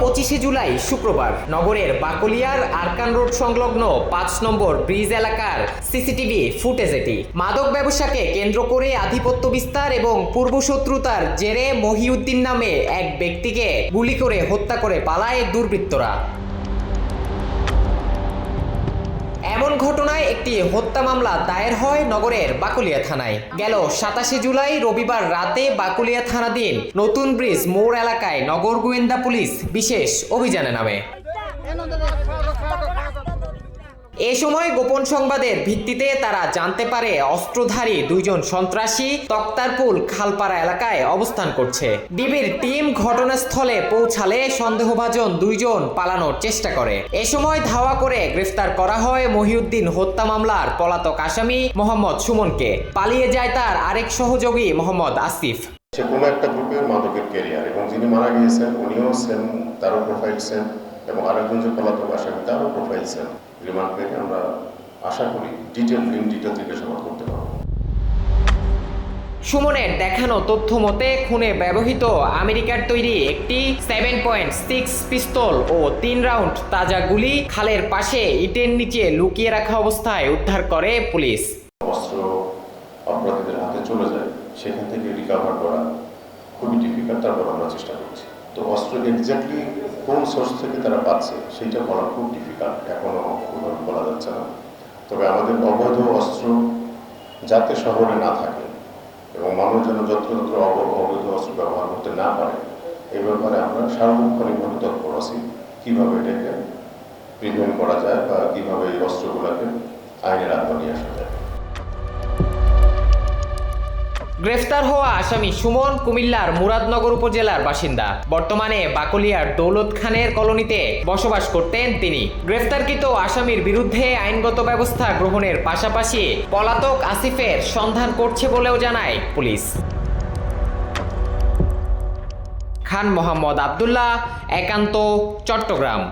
পঁচিশে জুলাই, শুক্রবার। নগরের বাকলিয়ার আরকান রোড সংলগ্ন পাঁচ নম্বর ব্রিজ এলাকার সিসিটিভি ফুটেজ এটি। মাদক ব্যবসাকে কেন্দ্র করে আধিপত্য বিস্তার এবং পূর্বশত্রুতার জেরে মহিউদ্দিন নামে এক ব্যক্তিকে গুলি করে হত্যা করে পালায় দুর্বৃত্তরা। ঘটনায় একটি হত্যা মামলা দায়ের হয় নগরের বাকুলিয়া থানায়। গেল সাতাশে জুলাই রবিবার রাতে বাকুলিয়া থানাধীন নতুন ব্রিজ মোড় এলাকায় নগর গোয়েন্দা পুলিশ বিশেষ অভিযানে নামে। এ সময় গোপন সংবাদের ভিত্তিতে তারা জানতে পারে অস্ত্রধারী দুইজন সন্ত্রাসী তক্তারপুল খালপাড়া এলাকায় অবস্থান করছে। ডিবির টিম ঘটনাস্থলে পৌঁছালে সন্দেহভাজন দুইজন পালানোর চেষ্টা করে। এ সময় ধাওয়া করে গ্রেফতার করা হয় মহিউদ্দিন হত্যা মামলার পলাতক আসামি মোহাম্মদ সুমনকে। পালিয়ে যায় তার আরেক সহযোগী মোহাম্মদ আসিফ। সে কোনো একটা গ্রুপের মাদকের ক্যারিয়ার এবং যিনি মারা গিয়েছেন, উনিও সেম, তারও প্রোফাইল সেম এবং আরেকজন যে পলাতক আসামি তারও প্রোফাইল সেম রিমান্ড পেয়ে আমরা আশা করি ডিটেল ইন ডিটেল জিজ্ঞাসাবাদ করতে পারব। সুমনের দেখানো তথ্য মতে খুনে ব্যবহৃত আমেরিকার তৈরি একটি সেভেন পয়েন্ট সিক্স পিস্তল ও তিন রাউন্ড তাজা গুলি খালের পাশে ইটের নিচে লুকিয়ে রাখা অবস্থায় উদ্ধার করে পুলিশ। অস্ত্র অপরাধীদের হাতে চলে যায় সেখান থেকে রিকাভার করা খুবই ডিফিকাল্ট তারপর আমরা চেষ্টা করছি। তো অস্ত্র এক্স্যাক্টলি কোন সোর্স থেকে তারা পাচ্ছে, সেইটা বলা খুব ডিফিকাল্ট এখনও বলা যাচ্ছে না। তবে আমাদের অবৈধ অস্ত্র যাতে শহরে না থাকে এবং মানুষ যেন যত্রতত্র অব- অবৈধ অস্ত্র ব্যবহার করতে না পারে এই ব্যাপারে আমরা সার্বক্ষণিকভাবে তৎপর আছি, কীভাবে এটাকে প্রিভেন্ট করা যায় বা কীভাবে এই অস্ত্রগুলোকে আইনের আত্মা নিয়ে আসা গ্রেফতার হওয়া আসামি সুমন কুমিল্লার মুরাদনগর উপজেলার বাসিন্দা। বর্তমানে বাকলিয়ার দৌলত খানের কলোনিতে বসবাস করতেন তিনি। গ্রেফতারকৃত আসামির বিরুদ্ধে আইনগত ব্যবস্থা গ্রহণের পাশাপাশি পলাতক আসিফের সন্ধান করছে বলেও জানায় পুলিশ। খান মোহাম্মদ আবদুল্লাহ, একান্ত, চট্টগ্রাম।